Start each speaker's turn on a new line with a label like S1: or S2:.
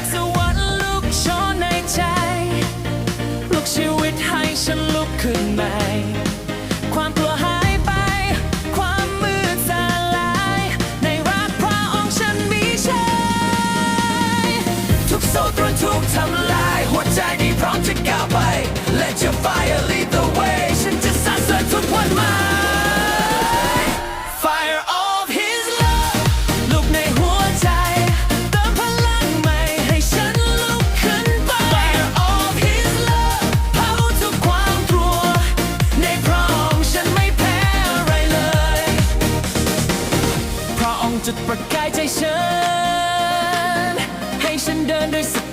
S1: ากสวรรค์ลุกโชนในใจลุกชีวิตให้ฉันลุกขึ้นใหม่ ความกลัวหายไป ความมืดสาลาย ในรักพระองค์ฉันมีชัยทุกโซ่ตรวนทุกทำลาย หัวใจนี้พร้อมจะก้าวไป องจุดประกายใจฉัน ให้ฉันเดินด้วยส